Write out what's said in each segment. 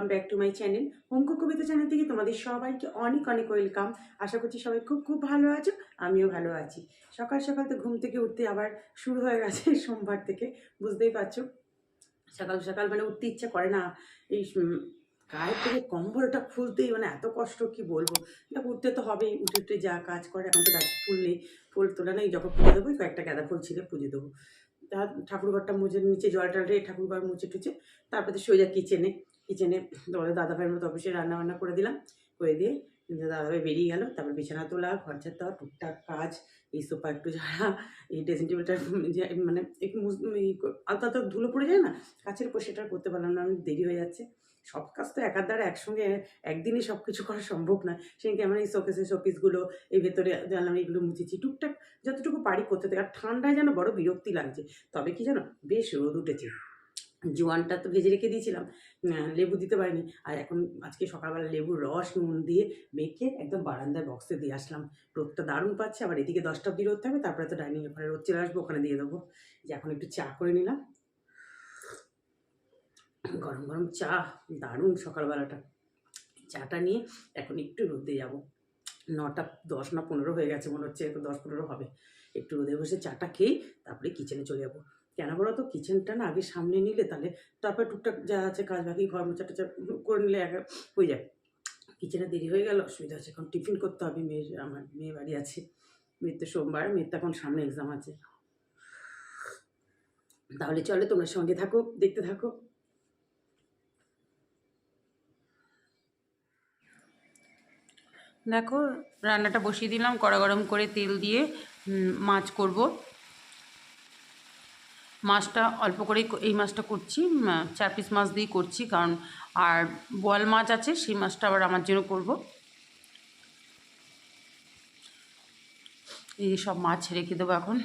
Welcome back to my channel অঙ্ক কবিতা channel থেকে তোমাদের সবাইকে অনেক অনেক ওয়েলকাম আশা করছি সবাই খুব খুব ভালো আছো, আমিও ভালো আছি। সকাল সকাল তো ঘুম থেকে উঠতে আবার শুরু হয়ে গেছে সোমবার থেকে, বুঝতেই পারছ। সকাল সকাল মানে উঠতে ইচ্ছা করে না। এই গায়ের থেকে কম্বলটা খুলতেই মানে এত কষ্ট, কি বলব? না উঠতে তো হবেই, উঠে উঠে যা কাজ করে, এখন তো গাছ ফুল নেই ফুল তোলা নেই, যখন পুজো দেবো, কয়েকটা গাঁদা ফুল ছিঁড়ে পুজো দেবো। তা ঠাকুরঘরটা মুছে, নিচে জল টল রে ঠাকুরঘর মুছে টুছে তারপরে সোজা কিচেনে কিচেনে তোমাদের দাদাভাইয়ের মতো অফিসে রান্না বান্না করে দিলাম, করে দিয়ে দাদাভাই বেরিয়ে গেল। তারপর বিছানা তোলা, ঘর ঝাড় দেওয়া, টুকটাক কাজ, এই সোফা একটু ঝাড়া, এই ড্রেসিং টেবিলটা মানে একটু আলতা তো ধুলো পড়ে যায় না? কাছের উপর সেটা করতে পারলাম না আমি দেরি হয়ে যাচ্ছে। সব কাজ তো একার দ্বারা একসঙ্গে, একদিনে সব কিছু করা সম্ভব নয় সেদিনকে আমার এই শোকেসের শোপিসগুলো, এই ভেতরে জানলাম এইগুলো মুছেছি। টুকটাক যতটুকু পারি করতে থাকে। আর ঠান্ডায় যেন বড় বিরক্তি লাগছে। তবে কি জানো, বেশ রোদ উঠেছে। জোয়ানটা তো ভেজে রেখে দিয়েছিলাম লেবু দিতে পারিনি। আর এখন আজকে সকালবেলা লেবুর রস, নুন দিয়ে মেখে একদম বারান্দায় বক্সে দিয়ে আসলাম। রোদটা দারুণ পাচ্ছে, আবার এদিকে দশটা অব্দি রোদ থাকবে, তারপরে তো ডাইনিং ঘরে রোদ চলে আসব, ওখানে দিয়ে দেবো। যে এখন একটু চা করে নিলাম। গরম গরম চা, দারুণ সকালবেলাটা। চাটা নিয়ে এখন একটু রোদে যাব। নটা, দশ না পনেরো হয়ে গেছে মনে হচ্ছে দশ পনেরো হবে। একটু রোদে বসে চাটা খেয়ে তারপরে কিচেনে চলে যাব। কেন বলো তো? কিচেনটা না আগে সামনে নিলে তাহলে তারপরে টুকটাক যা আছে কাজ বাকি, ঘর মোচা টোচা করে নিলে একা হয়ে যায়। কিচেনে দেরি হয়ে গেল, অসুবিধা আছে এখন টিফিন করতে হবে, মেয়ের, আমার মেয়ে বাড়ি আছে। মেয়ের তো সোমবার, মেয়ের তো এখন সামনে এক্সাম আছে। তাহলে চলে তোমরা সঙ্গে থাকো, দেখতে থাকো। দেখো, রান্নাটা বসিয়ে দিলাম, কড়া গরম করে তেল দিয়ে মাছ করব। মাছটা অল্প করেই এই মাছটা করছি চার পিস মাছ দিয়েই করছি, কারণ আর বোয়াল মাছ আছে, সেই মাছটা আবার আমার জন্য করব। এই সব মাছ রেখে দেবো এখন।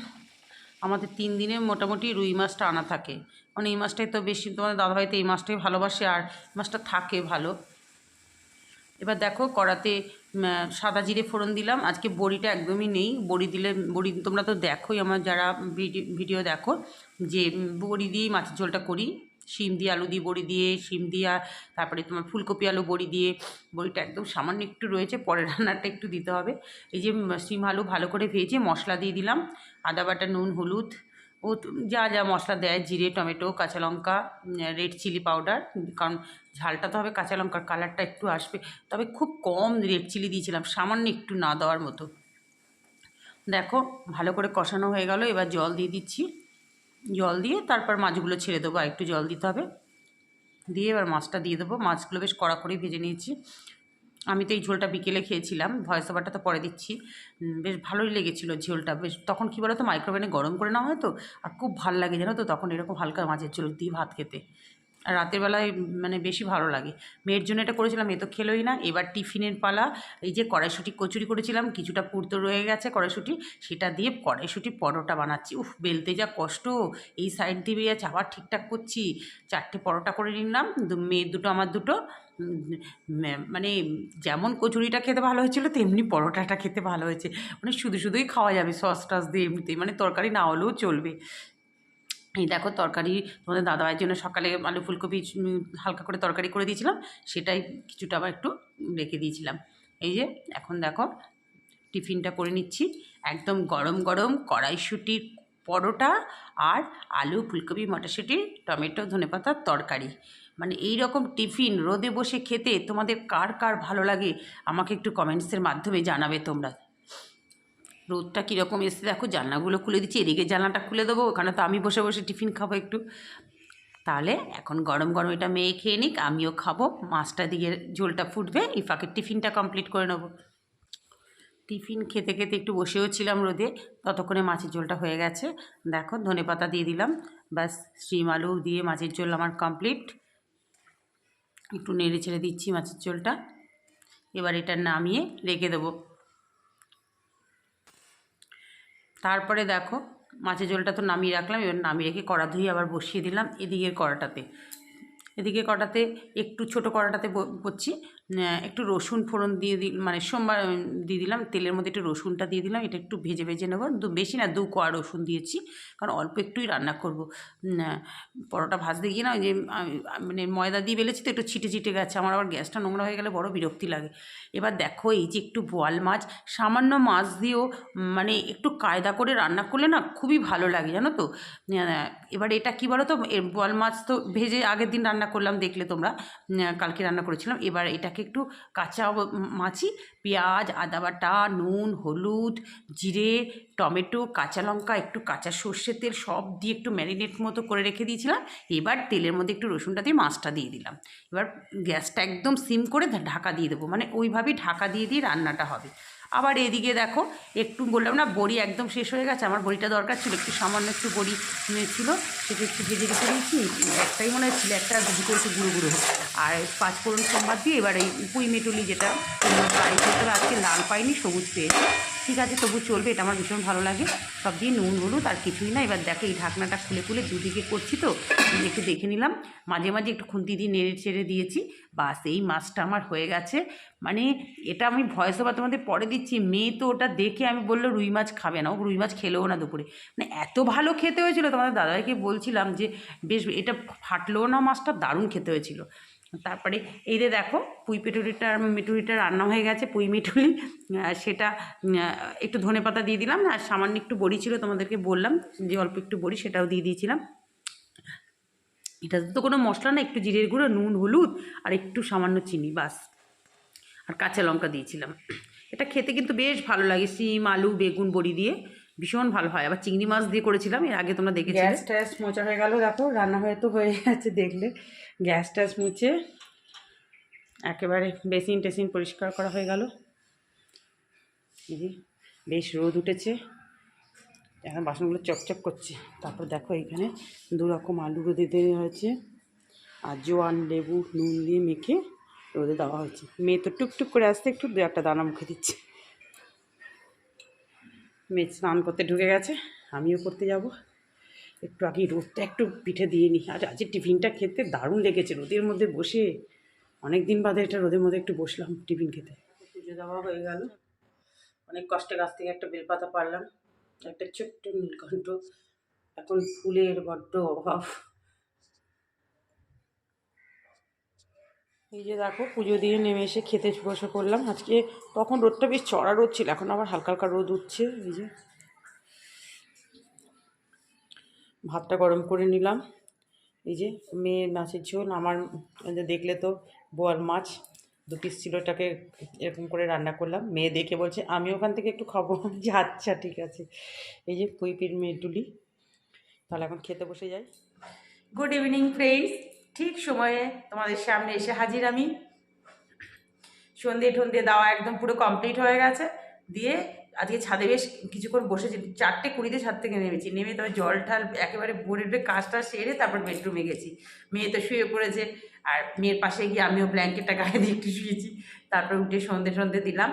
আমাদের তিন দিনে মোটামুটি রুই মাছটা আনা থাকে। মানে এই মাছটাই তো বেশি, তোমাদের দাদাভাই তো এই মাছটাই ভালোবাসে, আর মাছটা থাকে ভালো। এবার দেখো কড়াতে সাদা জিরে ফোড়ন দিলাম। আজকে বড়িটা একদমই নেই। বড়ি দিলে, বড়ি তোমরা তো দেখোই, আমার যারা ভিডি- ভিডিও দেখো, যে বড়ি দিয়েই মাছের ঝোলটা করি। শিম দিয়ে আলু দিয়ে বড়ি দিয়ে, শিম দিয়ে তারপরে তোমার ফুলকপি আলু বড়ি দিয়ে, বড়িটা একদম সামান্য একটু রয়েছে, পরে রান্নাটা একটু দিতে হবে। এই যে শিম আলু ভালো করে ভেজে মশলা দিয়ে দিলাম। আদা বাটা, নুন, হলুদ ও যা যা মশলা দেয়, জিরে, টমেটো, কাঁচা লঙ্কা রেড চিলি পাউডার কারণ ঝালটা তো হবে কাঁচা লঙ্কার কালারটা একটু আসবে। তবে খুব কম রেড চিলি দিয়েছিলাম, সামান্য একটু না দেওয়ার মতো। দেখো, ভালো করে কষানো হয়ে গেল, এবার জল দিয়ে দিচ্ছি। জল দিয়ে তারপর মাছগুলো ছেড়ে দেবো, আর একটু জল দিতে হবে। দিয়ে এবার মাছটা দিয়ে দেবো। মাছগুলো বেশ কড়া ভেজে নিয়েছি। আমি তো এই ঝোলটা বিকেলে খেয়েছিলাম ভয়েস ওভারটা তো পরে দিচ্ছি। বেশ ভালোই লেগেছিলো ঝোলটা, বেশ তখন কী বলো তো মাইক্রোওভেনে গরম করে নেওয়া হয় তো আর খুব ভালো লাগে জানো তো, তখন এরকম হালকা মাছের ঝোল দিয়ে ভাত খেতে। রাতের বেলায় মানে বেশি ভালো লাগে। মেয়ের জন্য এটা করেছিলাম, এ তো খেলোই না। এবার টিফিনের পালা, এই যে কড়াইশুঁটি, কচুরি করেছিলাম, কিছুটা পুরতো রয়ে গেছে কড়াইশুঁটি, সেটা দিয়ে কড়াইশুঁটি পরোটা বানাচ্ছি। উফ, বেলতে যা কষ্ট, এই সাইড দিয়ে বেরিয়ে আবার ঠিকঠাক করছি। চারটে পরোটা করে নিলাম মেয়ের দুটো, আমার দুটো। মানে যেমন কচুরিটা খেতে ভালো হয়েছিল, তেমনি পরোটাটা খেতে ভালো হয়েছে। মানে শুধু শুধুই খাওয়া যাবে সস টস দিয়ে এমনিতেই। মানে তরকারি না হলেও চলবে। এই দেখো তরকারি তোমাদের দাদাভাইয়ের জন্য সকালে আলু ফুলকপি হালকা করে তরকারি করে দিয়েছিলাম, সেটাই কিছুটা আবার একটু রেখে দিয়েছিলাম। এই যে এখন দেখো টিফিনটা করে নিচ্ছি, একদম গরম গরম কড়াইশুটির পরোটা আর আলু, ফুলকপি, মটরশুঁটি, টমেটো, ধনেপাতার তরকারি। মানে এই রকম টিফিন রোদে বসে খেতে তোমাদের কার কার ভালো লাগে, আমাকে একটু কমেন্টসের মাধ্যমে জানাবে তোমরা। রোদটা কীরকম এসে দেখো, জানলাগুলো খুলে দিচ্ছি, এদিকে জানলাটা খুলে দেবো, ওখানে তো আমি বসে বসে টিফিন খাব একটু। তাহলে এখন গরম গরম এটা মেয়ে খেয়ে নিক, আমিও খাব, মাছটা দিয়ে ঝোলটা ফুটবে এই ফাঁকের টিফিনটা কমপ্লিট করে নেব। টিফিন খেতে খেতে একটু বসেও ছিলাম রোদে, ততক্ষণে মাছের ঝোলটা হয়ে গেছে। দেখো, ধনে পাতা দিয়ে দিলাম, ব্যাস, শিম আলু দিয়ে মাছের ঝোল আমার কমপ্লিট। একটু নেড়ে ছেড়ে দিচ্ছি মাছের ঝোলটা। এবার এটা নামিয়ে রেখে দেবো। তারপরে দেখো মাছের ঝোলটা তো নামিয়ে রাখলাম, এবার নামিয়ে রেখে কড়া ধুয়ে আবার বসিয়ে দিলাম এদিকের কড়াটাতে। এদিকে কড়াতে একটু ছোট কড়াটাতে করছি একটু রসুন ফোড়ন দিয়ে দিই মানে সোমবার দিয়ে দিলাম, তেলের মধ্যে একটু রসুনটা দিয়ে দিলাম, এটা একটু ভেজে ভেজে নেব। দু বেশি না, দু কোয়া রসুন দিয়েছি, কারণ অল্প একটুই রান্না করব। পরোটা ভাজতে গিয়ে না ওই যে মানে ময়দা দিয়ে বেলেছি তো একটু ছিটে ছিটে গেছে, আমার আবার গ্যাসটা নোংরা হয়ে গেলে বড় বিরক্তি লাগে। এবার দেখো এই যে একটু বোয়াল মাছ, সামান্য মাছ দিয়েও মানে একটু কায়দা করে রান্না করলে না খুবই ভালো লাগে, জানো তো? এবার এটা কী বলো তো? বোয়াল মাছ তো ভেজে আগের দিন রান্না করলাম, দেখলে তোমরা কালকে রান্না করেছিলাম। এবার এটাকে একটু কাঁচা মাছি পেঁয়াজ আদা বাটা নুন হলুদ জিরে টমেটো কাঁচা লঙ্কা একটু কাঁচা সর্ষের তেল সব দিয়ে একটু ম্যারিনেট মতো করে রেখে দিয়েছিলাম। এবার তেলের মধ্যে একটু রসুনটা দিয়ে মাছটা দিয়ে দিলাম। এবার গ্যাসটা একদম সিম করে ঢাকা দিয়ে দেবো। মানে ওইভাবেই ঢাকা দিয়ে দিয়ে রান্নাটা হবে। আবার এদিকে দেখো একটু বললাম না বড়ি একদম শেষ হয়ে গেছে। আমার বড়িটা দরকার ছিল একটু সামান্য একটু বড়ি উম, ছিল সেটা একটু ভেজে রেখে দিয়েছি। একটাই মনে হচ্ছিল একটা দুটো একটু গুঁড়ো গুঁড়ো। হোক। আর পাঁচ ফোড়ন সোমবার দিয়ে এবার এই পুঁই মেটুলি যেটা ফ্রাই করতে আজকে লাল পাইনি, সবুজ পেয়েছি। ঠিক আছে, তবু চলবে, এটা আমার ভীষণ ভালো লাগে। সব দিয়ে নুন, হলুদ আর কিছুই না। এবার দেখো এই ঢাকনাটা খুলে খুলে দুদিকে করছি তো একটু দেখে নিলাম। মাঝে মাঝে একটু খুন্তি দিয়ে নেড়ে ছেড়ে দিয়েছি। বাস, এই মাছটা আমার হয়ে গেছে। মানে এটা আমি ভয়েস ওভার তোমাদের পরে দিচ্ছি। মেয়ে তো ওটা দেখে আমি বলল, রুই মাছ খাবে না। ও রুই মাছ খেলেও না দুপুরে। মানে এত ভালো খেতে হয়েছিল, তোমাদের দাদাভাইকে বলছিলাম যে, বেশ, এটা ফাটলেও না মাছটা? দারুণ খেতে হয়েছিল। তারপরে এই যে দেখো পুঁই পেটুরিটা মেটুরিটা রান্না হয়ে গেছে, পুঁই মেটুরি সেটা একটু ধনে পাতা দিয়ে দিলাম, আর সামান্য একটু বড়ি ছিল তোমাদেরকে বললাম, যে অল্প একটু বড়ি সেটাও দিয়ে দিয়েছিলাম। এটাতে তো কোনো মশলা না, একটু জিরের গুঁড়ো, নুন, হলুদ, আর একটু সামান্য চিনি, বাস। আর কাঁচা লঙ্কা দিয়েছিলাম। এটা খেতে কিন্তু বেশ ভালো লাগে সিম আলু, বেগুন, বড়ি দিয়ে। ভীষণ ভালো হয়। আবার চিংড়ি মাছ দিয়ে করেছিলাম, এর আগে তোমরা দেখেছিলে। গ্যাস ট্যাস মোচা হয়ে গেল, দেখো, রান্না হয়ে তো হয়ে গেছে, দেখলে। গ্যাস ট্যাস মুছে একেবারে বেসিন টেসিন পরিষ্কার করা হয়ে গেল। বেশ রোদ উঠেছে। এখন বাসনগুলো চকচক করছে। তারপর দেখো, এখানে দু রকম আলু রোদে দেওয়া হয়েছে। আর জোয়ান লেবু, নুন দিয়ে মেখে রোদে দেওয়া হয়েছে। মেয়ে তো টুকটুক করে আসতে একটু দু একটা দানা মুখে দিচ্ছে। মেয়ে স্নান করতে ঢুকে গেছে, আমিও করতে যাব। একটু আগে রোদটা একটু পিঠে দিয়ে নিই আর আজকে টিফিনটা খেতে দারুণ লেগেছে রোদের মধ্যে বসে। অনেক দিন বাদে একটা রোদের মধ্যে একটু বসলাম টিফিন খেতে। পুজো দেওয়া হয়ে গেল। অনেক কষ্টে গাছ থেকে একটা বেলপাতা পারলাম। একটা ছোট্ট নীলকণ্ঠ। এখন ফুলের বড্ড অভাব। এই যে দেখো পুজো দিয়ে নেমে এসে খেতে বসে করলাম আজকে তখন রোদটা বেশ চড়া রোদ ছিল, এখন আবার হালকা হালকা রোদ উঠছে। এই যে ভাতটা গরম করে নিলাম। এই যে মেয়ে মাছের ঝোল, আমার দেখলে তো বোয়াল মাছ, দু পিস ছিল ওটাকে এরকম করে রান্না করলাম। মেয়ে দেখে বলছে, আমি ওখান থেকে একটু খাব। যে আচ্ছা ঠিক আছে। এই যে কুইপির মেয়েটুলি তাহলে এখন খেতে বসে যাই। গুড ইভিনিং ফ্রেন্ডস ঠিক সময়ে তোমাদের সামনে এসে হাজির আমি। সন্ধে ঠন্ধে দেওয়া একদম পুরো কমপ্লিট হয়ে গেছে। দিয়ে আজকে ছাদে বেশ কিছুক্ষণ বসেছি, চারটে কুড়িতে ছাদ থেকে নেমেছি। নেমে তবে জল ঠাল একেবারে ভরে ভরে কাজটা সেরে তারপর বেডরুমে গেছি। মেয়ে তো শুয়ে পড়েছে, আর মেয়ের পাশে গিয়ে আমিও ব্ল্যাঙ্কেটটা গায়ে দিয়ে একটু শুয়েছি। তারপর উঠে সন্ধে সন্ধে দিলাম।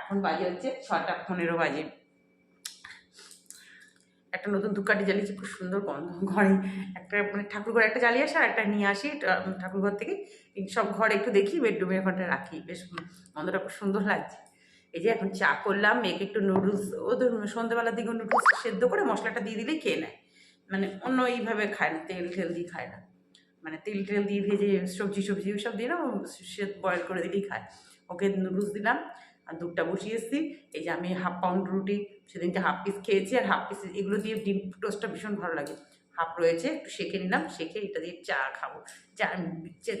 এখন বাজে হচ্ছে ছটা পনেরো বাজে। একটা নতুন ধূপকাঠি জ্বালিয়েছি, খুব সুন্দর গন্ধ ঘরে। একটা মানে ঠাকুর ঘরে একটা জ্বালিয়ে আসে আর একটা নিয়ে আসি ঠাকুর ঘর থেকে। সব ঘরে একটু দেখি, বেডরুমের ঘরটা রাখি। বেশ গন্ধটা খুব সুন্দর লাগছে। এই যে এখন চা করলাম, মেয়েকে একটু নুডলস, ও তো সন্ধ্যেবেলার দিকে নুডলস সেদ্ধ করে মশলাটা দিয়ে দিলেই খেয়ে নেয়। মানে অন্য এইভাবে খায় না, তেল টেল দিয়ে খায় না। মানে তেল টেল দিয়ে ভেজে সবজি সবজি ওসব দিয়ে না সে বয়েল করে দিলেই খায়। ওকে নুডলস দিলাম আর দুধটা বসিয়ে এসেছি। এই যে আমি হাফ পাউন্ড রুটি, সেদিনকে হাফ পিস খেয়েছি আর হাফ পিস এগুলো দিয়ে ডিম টোস্টটা ভীষণ ভালো লাগে। হাফ রয়েছে, একটু সেঁকে নিলাম, সেঁকে এটা দিয়ে চা খাব। চা,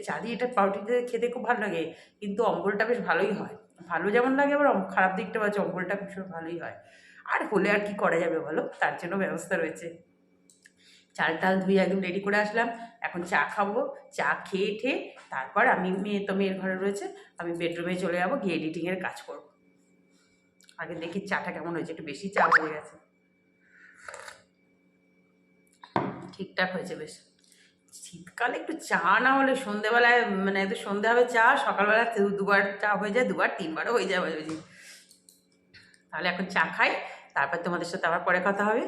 চা- দিয়ে এটা পাউরুটি দিয়ে খেতে খুব ভালো লাগে, কিন্তু অম্বলটা বেশ ভালোই হয়। ভালো যেমন লাগে, আবার খারাপ দিকটা আছে অম্বলটা ভীষণ ভালোই হয়। আর হলে আর কি করা যাবে বলো? তার জন্য ব্যবস্থা রয়েছে। চাল টাল ধুয়ে একদম রেডি করে আসলাম। এখন চা খাব। চা খেয়ে ঠেয়ে তারপর আমি মেয়ে, তো মেয়ের ঘরে রয়েছে, আমি বেডরুমে চলে যাব, গিয়ে এডিটিংয়ের কাজ করব। আগে দেখি চাটা কেমন হয়েছে, একটু বেশি চা হয়ে গেছে। ঠিকঠাক হয়েছে বেশ। শীতকালে একটু চা না হলে সন্ধেবেলায় মানে এত সন্ধে হবে চা, সকালবেলা দুবার চা হয়ে যায়, দুবার তিনবারও হয়ে যায়। তাহলে এখন চা খাই, তারপর তোমাদের সাথে আবার পরে কথা হবে।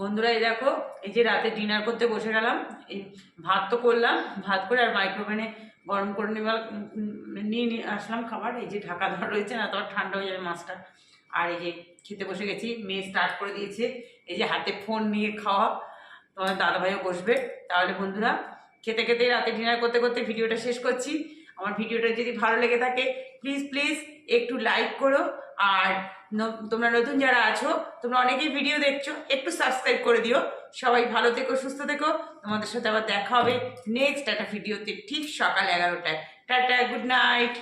বন্ধুরা, এই দেখো, এই যে রাতে ডিনার করতে বসে গেলাম, এই ভাত তো করলাম, ভাত করে আর মাইক্রোওভেনে গরম করে নিয়ে নিয়ে নিয়ে আসলাম খাবার, এই যে ঢাকা ধরা রয়েছে না তো ঠান্ডা হয়ে যাবে মাছটা। আর এই যে খেতে বসে গেছি, মেয়ে স্টার্ট করে দিয়েছে, এই যে হাতে ফোন নিয়ে খাওয়া, তোমার দাদাভাইও বসবে। তাহলে বন্ধুরা, খেতে খেতে রাতে ডিনার করতে করতে ভিডিওটা শেষ করছি। আমার ভিডিওটা যদি ভালো লেগে থাকে প্লিজ প্লিজ একটু লাইক করো আর তোমরা নতুন যারা আছো, তোমরা অনেকেই ভিডিও দেখছ, একটু সাবস্ক্রাইব করে দিও। সবাই ভালো থেকো, সুস্থ থেকো। তোমাদের সাথে আবার দেখা হবে নেক্সট একটা ভিডিওতে ঠিক সকাল এগারোটায়। Tata good night